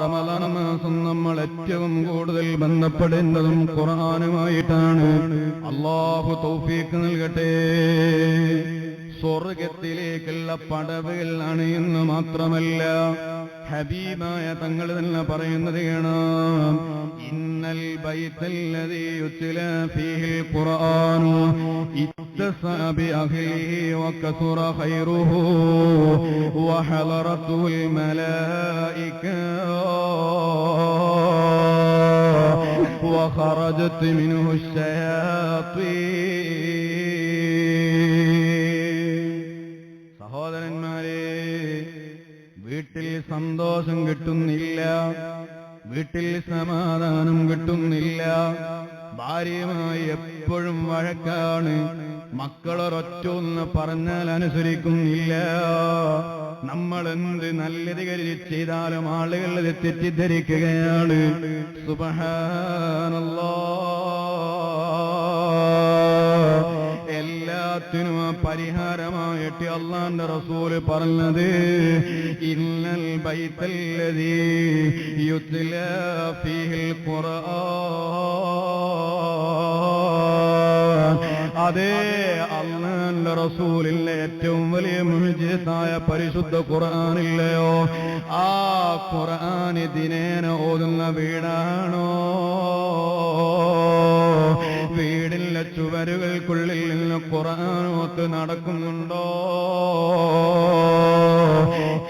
റമദാൻ മാസം നമ്മൾ ഏറ്റവും കൂടുതൽ ബന്ധപ്പെടേണ്ടതും ഖുർആനുമായിട്ടാണ്. അള്ളാഹു തൗഫീക്ക് നൽകട്ടെ. സ്വർഗത്തിലേക്കുള്ള പടവുകൾ അണിയെന്ന് മാത്രമല്ല ഹബീബായ തങ്ങൾ തന്നെ പറയുന്നത് കാണാം ഇന്നൽ ബൈത്തല്ലദീ യുത്ല ഫീഹിൽ ഖുർആനു ഇത്തസഅ ബിഅഹ്ലിഹി വകസുറ ഖൈറുഹു വഹളറത്തുൽ മലായിക وخرجت منه الشياطين വീട്ടിൽ സന്തോഷം കിട്ടുന്നില്ല. വീട്ടിൽ സമാധാനം കിട്ടുന്നില്ല. ഭാര്യയുമായി എപ്പോഴും വഴക്കാണ്. മക്കളൊരൊറ്റൊന്ന് പറഞ്ഞാൽ അനുസരിക്കുന്നില്ല. നമ്മൾ എന്ത് നല്ലത് കരുതി ചെയ്താലും ആളുകൾ തെറ്റിദ്ധരിക്കുകയാണ്. സുബഹാനല്ലാ. പരിഹാരമായിട്ട് അള്ളാന്റെ റസൂൽ പറഞ്ഞത് ഇന്നൽ ബൈത്തല്ലതി യുത്ല ഫീഹിൽ ഖുർആൻ. അതേ അള്ളാന്റെ റസൂലിന്റെ ഏറ്റവും വലിയ മുഴുജിത്തായ പരിശുദ്ധ ഖുർആനില്ലയോ ആ ഖുർആൻ ദിനേന ഓതുന്ന വീടാണോ? നിന്ന് ഖുർആനോത്ത് നടക്കുന്നുണ്ടോ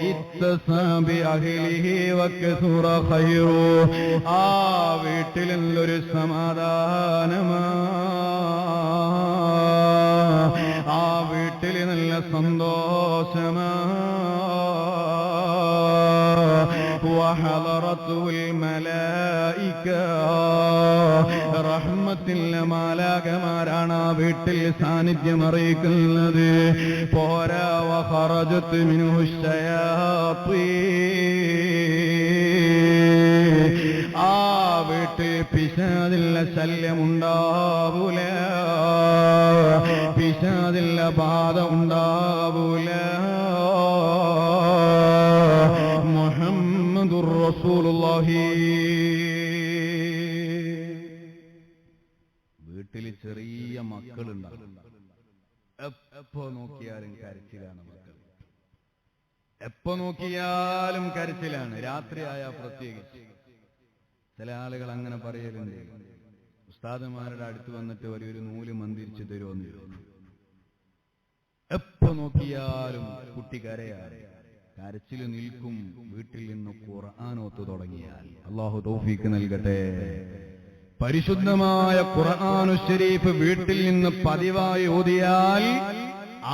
ഇത്തസാബി അഹിലിഹി വക്കസൂറ ഖൈറു ആ വീട്ടിൽ നിന്നൊരു സമാധാനമാ ആ വീട്ടിൽ നല്ല സന്തോഷമാ وحضرته റഹ്മത്തിലെ മാലാകമാരാണ് ആ വീട്ടിൽ സാന്നിധ്യം അറിയിക്കുന്നത് പോരാ വഹറജത്ത് മിനുഷയാത്രീ ആ വീട്ടിൽ പിശാദില്ല ശല്യമുണ്ടാവൂല. പിശാദില്ല ബാധ ഉണ്ടാവൂല മുഹമ്മദുർ റസൂലുള്ളാഹി ചെറിയ മക്കളുണ്ടാവും. എപ്പോ നോക്കിയാലും കരച്ചിലാണ് മക്കൾ. എപ്പോ നോക്കിയാലും കരച്ചിലാണ്. രാത്രിയായ പ്രത്യേകിച്ച്. ചില ആളുകൾ അങ്ങനെ പറയലുണ്ട്. ഉസ്താദന്മാരുടെ അടുത്ത് വന്നിട്ട് ഒരു നൂൽ മന്തിരിച്ച് തരുമെന്ന് എപ്പ നോക്കിയാലും കുട്ടി കരയാണ്. കരച്ചിൽ നിൽക്കും. വീട്ടിൽ നിന്ന് ഖുർആാനോത്ത് തുടങ്ങിയാൽ. അള്ളാഹു തൗഫീക്ക് നൽകട്ടെ. പരിശുദ്ധമായ ഖുർആാനു ഷരീഫ് വീട്ടിൽ നിന്ന് പതിവായി ഓതിയാൽ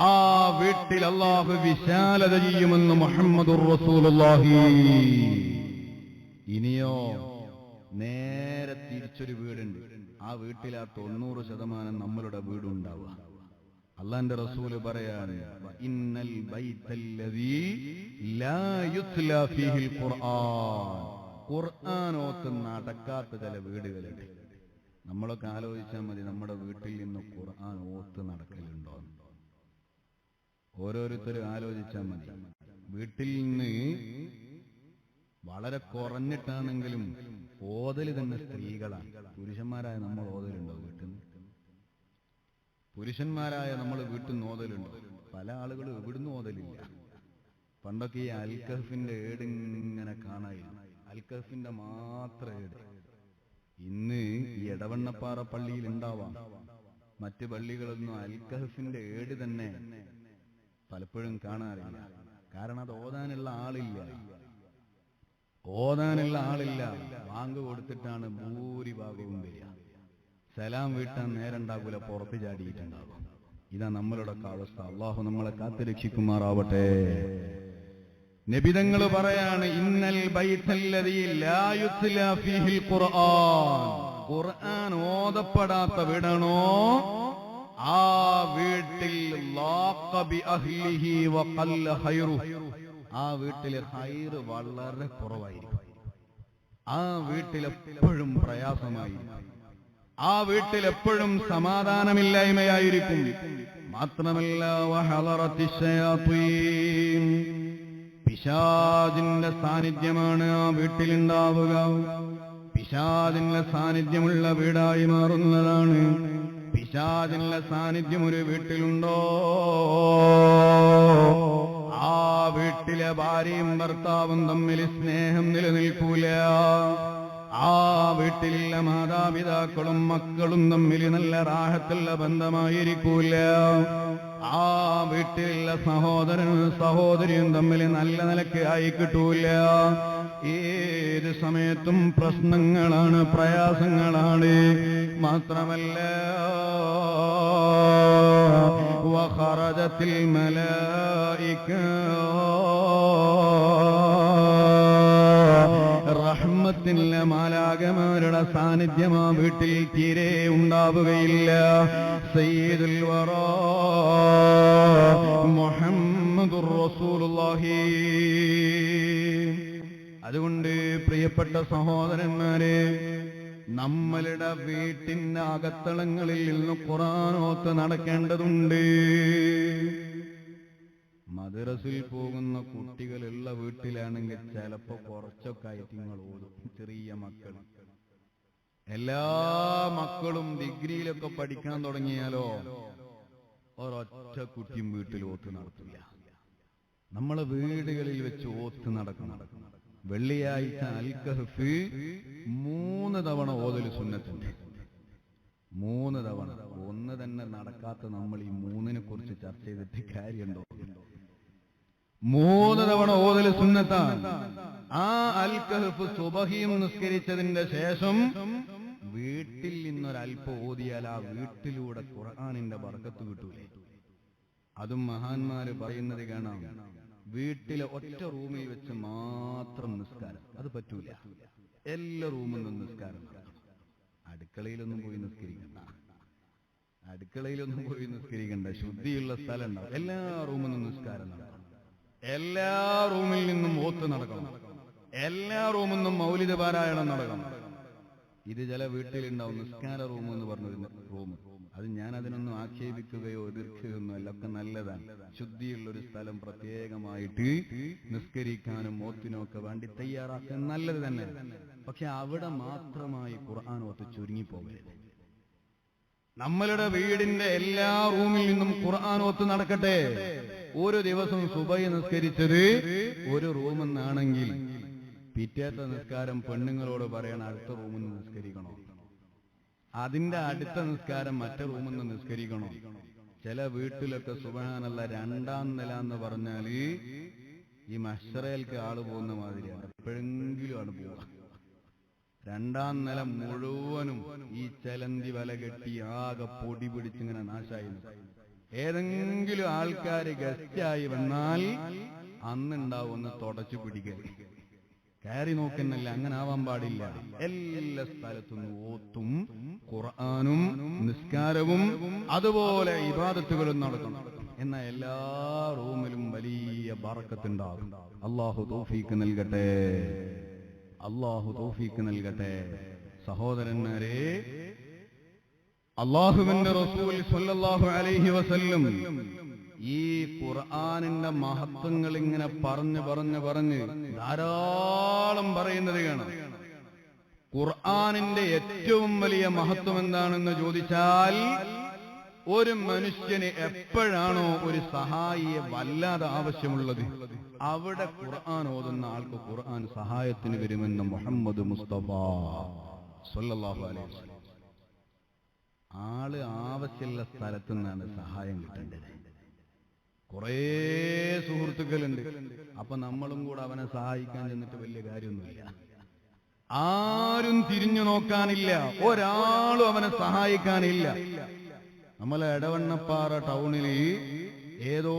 ആ വീട്ടിൽ അള്ളാഹു വിശാലത ചെയ്യുമെന്ന് മുഹമ്മദുർ റസൂലുള്ളാഹി. ഇനിയോ നേരെ തിരിച്ചൊരു വീടുണ്ട്. ആ വീട്ടിൽ ആ തൊണ്ണൂറ് ശതമാനം നമ്മളുടെ വീടുണ്ടാവുക അള്ളാന്റെ റസൂൽ പറയാണ് "വ ഇന്നൽ ബൈത്തല്ലദീ ലാ യുത്ലാ ഫീഹിൽ ഖുർആൻ. ഖുർആൻ ഓത്ത് നടക്കാത്ത ചില വീടുകളുണ്ട്. നമ്മളൊക്കെ ആലോചിച്ചാൽ മതി നമ്മുടെ വീട്ടിൽ നിന്ന് ഖുർആൻ ഓത്ത് നടക്കലുണ്ടോ. ഓരോരുത്തരും ആലോചിച്ചാൽ മതി. വീട്ടിൽ നിന്ന് വളരെ കുറഞ്ഞിട്ടാണെങ്കിലും ഓതൽ തന്നെ സ്ത്രീകളാണ്. പുരുഷന്മാരായ നമ്മൾ ഓതലുണ്ടോ വീട്ടിൽ നിന്ന്? പുരുഷന്മാരായ നമ്മൾ വീട്ടിൽ നിന്ന് ഓതലുണ്ടോ? പല ആളുകളും എവിടുന്ന് ഓതലില്ല. പണ്ടൊക്കെ ഈ അൽക്കഫിന്റെ ഏട് ഇങ്ങനെ കാണായിരുന്നു. അൽക്കഫിന്റെ മാത്രം ഏട്. ഇന്ന് ഈ എടവണ്ണപ്പാറ പള്ളിയിൽ ഉണ്ടാവാം. മറ്റ് പള്ളികളൊന്നും അൽക്കഹഫിന്റെ ഏട് തന്നെ പലപ്പോഴും കാണാറില്ല. കാരണം അത് ഓതാനുള്ള ആളില്ല. ഓതാനുള്ള ആളില്ല. വാങ്ക് കൊടുത്തിട്ടാണ് ഭൂരിഭാഗവും വരിക. സലാം വീട്ടാൻ നേരണ്ടാകൂല പുറത്ത് ചാടിയിട്ടുണ്ടാകും ഇതാ നമ്മളുടെ അവസ്ഥ അള്ളാഹു നമ്മളെ കാത്തുരക്ഷിക്കുമാറാവട്ടെ. നബിതങ്ങൾ പറയാണ് ഇന്നൽ ഖുർആൻ. ഖുർആൻ ഓതപ്പെടാത്ത വീടാണോ? ആ വീട്ടിൽ ആ വീട്ടിലെ ഹൈറ് വളരെ കുറവായിരിക്കും. ആ വീട്ടിൽ എപ്പോഴും പ്രയാസമായി ആ വീട്ടിൽ എപ്പോഴും സമാധാനമില്ലായ്മയായിരിക്കും. മാത്രമല്ല പിശാദിന്റെ സാന്നിധ്യമാണ് ആ വീട്ടിലുണ്ടാവുക. പിശാജിന്റെ സാന്നിധ്യമുള്ള വീടായി മാറുന്നതാണ്. പിശാജിന്റെ സാന്നിധ്യം ഒരു വീട്ടിലുണ്ടോ? ആ വീട്ടിലെ ഭാര്യയും ഭർത്താവും തമ്മിൽ സ്നേഹം നിലനിൽക്കൂല. ആ വീട്ടിലുള്ള മാതാപിതാക്കളും മക്കളും തമ്മിൽ നല്ല റാഹത്തുള്ള ബന്ധമായിരിക്കൂല. ആ വീട്ടിലുള്ള സഹോദരനും സഹോദരിയും തമ്മിൽ നല്ല നിലയ്ക്ക് ആയി കിട്ടൂല. ഏത് സമയത്തും പ്രശ്നങ്ങളാണ് പ്രയാസങ്ങളാണ്. മാത്രമല്ല വഹറജത്തിൽ മലായിക്ക റഹ്മത്തിലെ മാലാകമാരുടെ സാന്നിധ്യം ആ വീട്ടിൽ തീരെ ഉണ്ടാവുകയില്ല. സയ്യിദുൽ മുഹമ്മദുർ റസൂലുള്ളാഹി. അതുകൊണ്ട് പ്രിയപ്പെട്ട സഹോദരന്മാരെ നമ്മളുടെ വീട്ടിന്റെ അകത്തളങ്ങളിൽ നിന്ന് ഖുറാനോത്ത് നടക്കേണ്ടതുണ്ട്. മദ്രസിൽ പോകുന്ന കുട്ടികളുള്ള വീട്ടിലാണെങ്കിൽ ചിലപ്പോ കുറച്ചൊക്കെ ആയിട്ട് നിങ്ങൾ ഓടും. ചെറിയ മക്കൾ. എല്ലാ മക്കളും ഡിഗ്രിയിലൊക്കെ പഠിക്കാൻ തുടങ്ങിയാലോ ഒരൊറ്റ കുട്ടിയും വീട്ടിൽ ഓത്ത് നടത്തില്ല നമ്മളെ വീടുകളിൽ വെച്ച് ഓത്ത് നടക്കും വെള്ളിയാഴ്ച അൽക്കഹഫ് മൂന്ന് തവണ ഓതൽ സുന്നത്തുണ്ട്. മൂന്ന് തവണ. ഒന്ന് തന്നെ നടക്കാത്ത നമ്മൾ ഈ മൂന്നിനെ കുറിച്ച് ചർച്ച ചെയ്തിട്ട് കാര്യമുണ്ടോ? മൂന്ന് തവണ ഓതൽ സുന്നത്താണ്. ആ അൽക്കഹഫ് സുബഹിയും നിസ്കരിച്ചതിന്റെ ശേഷം വീട്ടിൽ നിന്നൊരൽപ്പം ഓതിയാൽ ആ വീട്ടിലൂടെ ഖുർആാനിന്റെ ബർക്കത്ത് കിട്ടൂലേ? അതും മഹാന്മാര് പറയുന്നത് കാണാം. വീട്ടിലെ ഒറ്റ റൂമിൽ വെച്ച് മാത്രം നിസ്കാരം. അത് പറ്റൂല. എല്ലാ നിന്നും നിസ്കാരം. അടുക്കളയിലൊന്നും പോയി നിസ്കരിക്കണ്ട. അടുക്കളയിലൊന്നും പോയി നിസ്കരിക്കണ്ട. ശുദ്ധിയുള്ള സ്ഥലം ഉണ്ടാവും. എല്ലാ നിന്നും നിസ്കാരം നടക്കണം. എല്ലാ റൂമിൽ നിന്നും ഓത്ത് നടക്കണം. എല്ലാ റൂമിൽ നിന്നും മൗലിക പാരായണം നടക്കണം. ഇത് ചില വീട്ടിലുണ്ടാവും. നിസ്കാര റൂം എന്ന് പറഞ്ഞൊരു റൂം. അത് ഞാൻ അതിനൊന്നും ആക്ഷേപിക്കുകയോ എതിർക്കുകയോ അല്ല. ഒക്കെ നല്ലതാണ്. ശുദ്ധിയുള്ള ഒരു സ്ഥലം പ്രത്യേകമായിട്ട് നിസ്കരിക്കാനും മോത്തിനും ഒക്കെ വേണ്ടി തയ്യാറാക്കാൻ നല്ലത് തന്നെ. പക്ഷെ അവിടെ മാത്രമായി ഖുർആൻ ഓത്ത് ചുരുങ്ങിപ്പോകരുത്. നമ്മളുടെ വീടിന്റെ എല്ലാ റൂമിൽ നിന്നും ഖുർആൻ ഓത്ത് നടക്കട്ടെ. ഒരു ദിവസം സുബൈ നിസ്കരിച്ചത് ഒരു റൂമെന്നാണെങ്കിൽ പിറ്റേത്തെ നിസ്കാരം പെണ്ണുങ്ങളോട് പറയണം അടുത്ത റൂമിൽ നിന്ന് നിസ്കരിക്കണോ? അതിന്റെ അടുത്ത നിസ്കാരം മറ്റേ റൂമിൽ നിന്ന് നിസ്കരിക്കണോ? ചില വീട്ടിലൊക്കെ സുബഹാനല്ല രണ്ടാം നില എന്ന് പറഞ്ഞാൽ ഈ മഷറയിൽക്ക് ആൾ പോകുന്ന മാതിരിയാണ്. എപ്പോഴെങ്കിലും ആണ് പോവുക. രണ്ടാം നില മുഴുവനും ഈ ചലന്തി വല കെട്ടി ആകെ പൊടി പിടിച്ചിങ്ങനെ നാശായി നിൽക്കും. ഏതെങ്കിലും ആൾക്കാർ ഗസ്റ്റായി വന്നാൽ അന്നുണ്ടാവും ഒന്ന് തുടച്ചു പിടിക്കൽ കയറി നോക്കുന്നല്ല അങ്ങനെ ആവാൻ പാടില്ല. എല്ലാ സ്ഥലത്തും ഓത്തും ഖുർആാനും നിസ്കാരവും അതുപോലെ ഇബാദത്തുകളും നടക്കണം എന്ന എല്ലാ റൂമിലും വലിയ ബറക്കത്തുണ്ടാകും. അള്ളാഹു തോഫീക്ക് നൽകട്ടെ. അള്ളാഹു തോഫീക്ക് നൽകട്ടെ. സഹോദരന്മാരെ അള്ളാഹുവിന്റെ റസൂൽ സല്ലല്ലാഹു അലൈഹി വസല്ലം ഈ ഖുർആാനിന്റെ മഹത്വങ്ങൾ ഇങ്ങനെ പറഞ്ഞു പറഞ്ഞു പറഞ്ഞ് ധാരാളം പറയുന്നത് കാണാം ഖുർആനിന്റെ ഏറ്റവും വലിയ മഹത്വം എന്താണെന്ന് ചോദിച്ചാൽ ഒരു മനുഷ്യന് എപ്പോഴാണോ ഒരു സഹായിയെ വല്ലാതെ ആവശ്യമുള്ളത് അവിടെ ഖുർആൻ ഓതുന്ന ആൾക്ക് ഖുർആൻ സഹായത്തിന് വരുമെന്ന് മുഹമ്മദ് മുസ്തഫ അലൈഹി ആൾ ആവശ്യമുള്ള സ്ഥലത്തു നിന്നാണ് സഹായം കിട്ടേണ്ടത്. കുറേ സുഹൃത്തുക്കളുണ്ട്. അപ്പൊ നമ്മളും കൂടെ അവനെ സഹായിക്കാൻ ചെന്നിട്ട് വലിയ കാര്യമൊന്നുമില്ല. ആരും തിരിഞ്ഞു നോക്കാനില്ല. ഒരാളും അവനെ സഹായിക്കാനില്ല. നമ്മളെ എടവണ്ണപ്പാറ ടൗണിൽ ഏതോ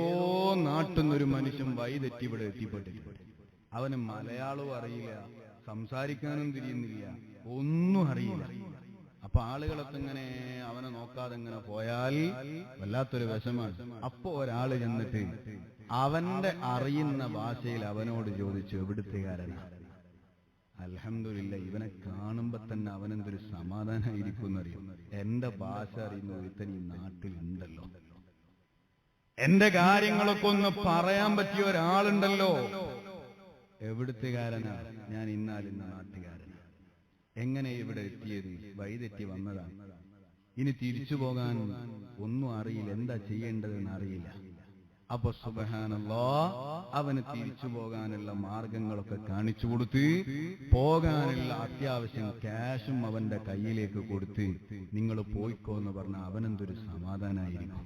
നാട്ടിൽ നിന്നൊരു മനുഷ്യൻ വൈതെറ്റി ഇവിടെ എത്തിപ്പെട്ടിട്ടുണ്ട്. അവന് മലയാളവും അറിയില്ല. സംസാരിക്കാനും തിരിയുന്നില്ല. ഒന്നും അറിയില്ല. അപ്പൊ ആളുകളൊക്കെ ഇങ്ങനെ അവനെ നോക്കാതെ ഇങ്ങനെ പോയാൽ വല്ലാത്തൊരു വിഷമാണ് അപ്പൊ ഒരാൾ ചെന്നിട്ട് അവന്റെ അറിയുന്ന ഭാഷയിൽ അവനോട് ചോദിച്ചു എവിടുത്തുകാരനാണ് അലഹമില്ല ഇവനെ കാണുമ്പോ തന്നെ അവൻ അവനെന്തൊരു സമാധാനമായിരിക്കും എന്റെ ഭാഷ അറിയുന്ന ഒരുത്തൻ ഈ നാട്ടിലുണ്ടല്ലോ. എന്റെ കാര്യങ്ങളൊക്കെ ഒന്ന് പറയാൻ പറ്റിയ ഒരാളുണ്ടല്ലോ. എവിടുത്തുകാരനാണ് ഞാൻ ഇന്നാലിന്ന നാട്ടുകാരനാ എങ്ങനെ ഇവിടെ എത്തിയത്? വഴിതെറ്റി വന്നതാണ്. ഇനി തിരിച്ചു പോകാൻ ഒന്നും അറിയില്ല. എന്താ ചെയ്യേണ്ടതെന്ന് അറിയില്ല. അപ്പൊ സുബഹാനല്ലോ അവന് തിരിച്ചു പോകാനുള്ള മാർഗങ്ങളൊക്കെ കാണിച്ചു കൊടുത്ത് പോകാനുള്ള അത്യാവശ്യം ക്യാഷും അവന്റെ കയ്യിലേക്ക് കൊടുത്ത് നിങ്ങൾ പോയിക്കോ എന്ന് പറഞ്ഞ അവനെന്തൊരു സമാധാനായിരിക്കും?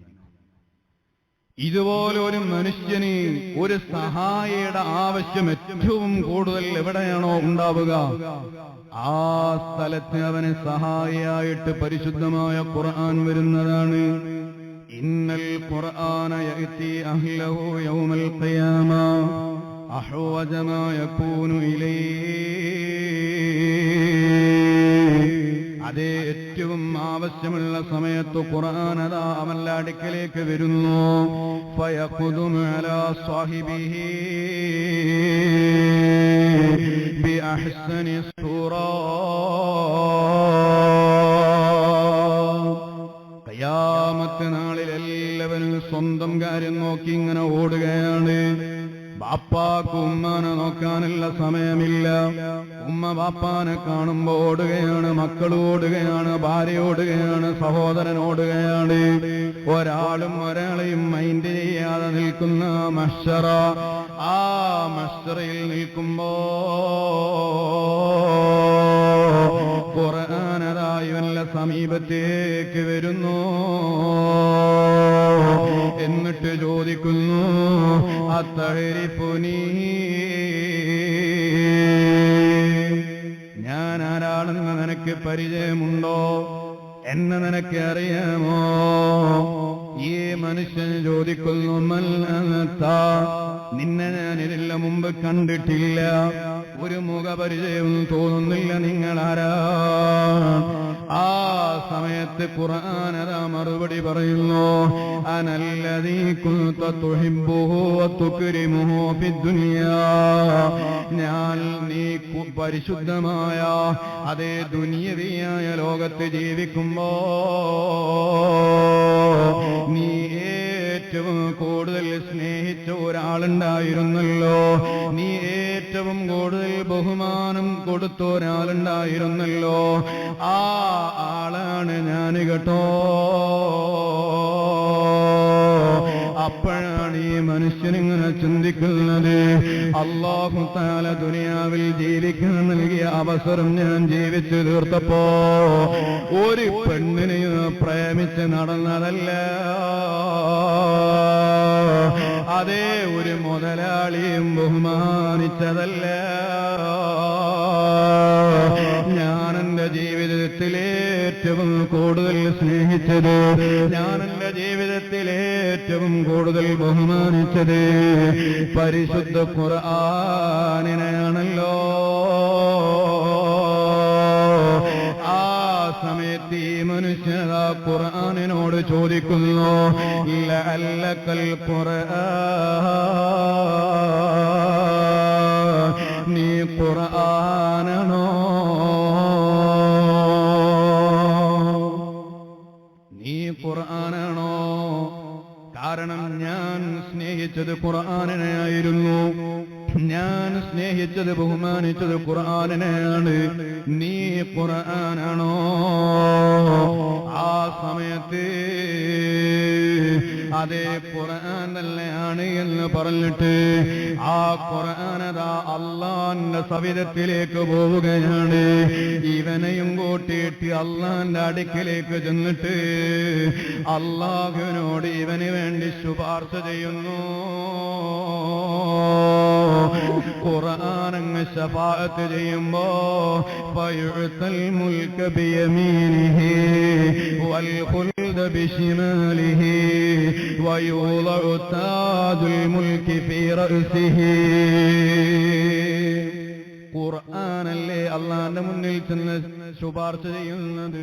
ഇതുപോലെ ഒരു മനുഷ്യന് ഒരു സഹായിയുടെ ആവശ്യം ഏറ്റവും കൂടുതൽ എവിടെയാണോ ഉണ്ടാവുക? ആ സ്ഥലത്ത് അവന് സഹായിയായിട്ട് പരിശുദ്ധമായ ഖുർആൻ വരുന്നതാണ്. ഇന്നൽ ഖുർആന അഹ്ലഹു യൗമൽ ഖിയാമ. അതേ ഏറ്റവും ആവശ്യമുള്ള സമയത്ത് ഖുർആൻ അതാ അവന്റെ അടുക്കലേക്ക് വരുന്നു. ഫയഖുദും നാളിൽ എല്ലാവരും സ്വന്തം കാര്യം നോക്കി ഇങ്ങനെ ഓടുകയാണ്. ബാപ്പാക്കും ഉമ്മാനെ നോക്കാനുള്ള സമയമില്ല. ഉമ്മ ബാപ്പാനെ കാണുമ്പോ ഓടുകയാണ് മക്കൾ ഓടുകയാണ് ഭാര്യ ഓടുകയാണ് സഹോദരൻ ഓടുകയാണ്. ഒരാളും ഒരാളെയും മൈൻഡ് ചെയ്യാതെ നിൽക്കുന്ന മഷറ ആ മഷറയിൽ നിൽക്കുമ്പോ ഖുർആനതാ സമീപത്തേക്ക് വരുന്നു. എന്നിട്ട് ചോദിക്കുന്നു അത്തഴരി ഞാൻ നിനക്ക് പരിചയമുണ്ടോ? എന്നെ നിനക്ക് അറിയാമോ? ഈ മനുഷ്യൻ ചോദിക്കുന്നു നിന്നെ ഞാൻ ഇതില്ല മുമ്പ് കണ്ടിട്ടില്ല. ഒരു മുഖപരിചയവും തോന്നുന്നില്ല നിങ്ങളാരാ? ആ സമയത്ത് ഖുർആൻ മറുപടി പറയുന്നു. കുന്ത തുക്രിമുഹു ഫിദ്ദുനിയാ. ഞാൻ നീ പരിശുദ്ധമായ അതേ ദുനിയവിയായ ലോകത്ത് ജീവിക്കുമ്പോ നീ ഏറ്റവും കൂടുതൽ സ്നേഹിച്ച ഒരാളുണ്ടായിരുന്നല്ലോ. കൊടുത്ത ഒരാളുണ്ടായിരുന്നല്ലോ ആ ആളാണ് ഞാൻ കേട്ടോ. അപ്പോഴാണ് ഈ മനുഷ്യനിങ്ങനെ ചിന്തിക്കുന്നത്. അള്ളാഹു താല ദുനിയാവിൽ ജീവിക്കാൻ നൽകിയ അവസരം ഞാൻ ജീവിച്ചു തീർത്തപ്പോ ഒരു പെണ്ണിനെ പ്രേമിച്ച് നടന്നതല്ല. അതേ ഒരു മുതലാളിയും ബഹുമാനിച്ചതല്ല. ഞാൻ എന്റെ ജീവിതത്തിൽ ഏറ്റവും കൂടുതൽ സ്നേഹിച്ചത് ഞാൻ ഏറ്റവും കൂടുതൽ ബഹുമാനിച്ചത് പരിശുദ്ധ ഖുർആാനിനെയാണല്ലോ ആ സമയത്ത് ഈ ചോദിക്കുന്നു ലഅല്ലക്കൽ ഖുർആൻ നീ ഖുർആനാണോ സ്നേഹിച്ചത് ഖുർആാനിനെയായിരുന്നു. ഞാൻ സ്നേഹിച്ചത് ബഹുമാനിച്ചത് ഖുർആാനിനെയാണ്. നീ ഖുർആനാണോ? ആ സമയത്ത് അതേ ഖുർആൻ തന്നെയാണ് എന്ന് പറഞ്ഞിട്ട് ആ ഖുർആനതാ അള്ളാന്റെ സവിധത്തിലേക്ക് പോവുകയാണ്. ഇവനെയും കൂട്ടിയിട്ട് അള്ളാന്റെ അടുക്കിലേക്ക് ചെന്നിട്ട് അള്ളാഹുവിനോട് ഇവന് വേണ്ടി ശുപാർശ ചെയ്യുന്നു. ഖുർആനങ്ങ് ശഫാഅത്ത് ചെയ്യുമ്പോ ഫയുഅത്തൽ മുൽക ബിയമീനിഹി വൽ ഖുൽദ ബിശിമാലിഹി വയൂളഉ താജുൽ മുൽകി ഫീ റഅസിഹി. ഖുർആനല്ലേ അള്ളാന്റെ മുന്നിൽ ചെന്ന് ശുപാർശ ചെയ്യുന്നത്?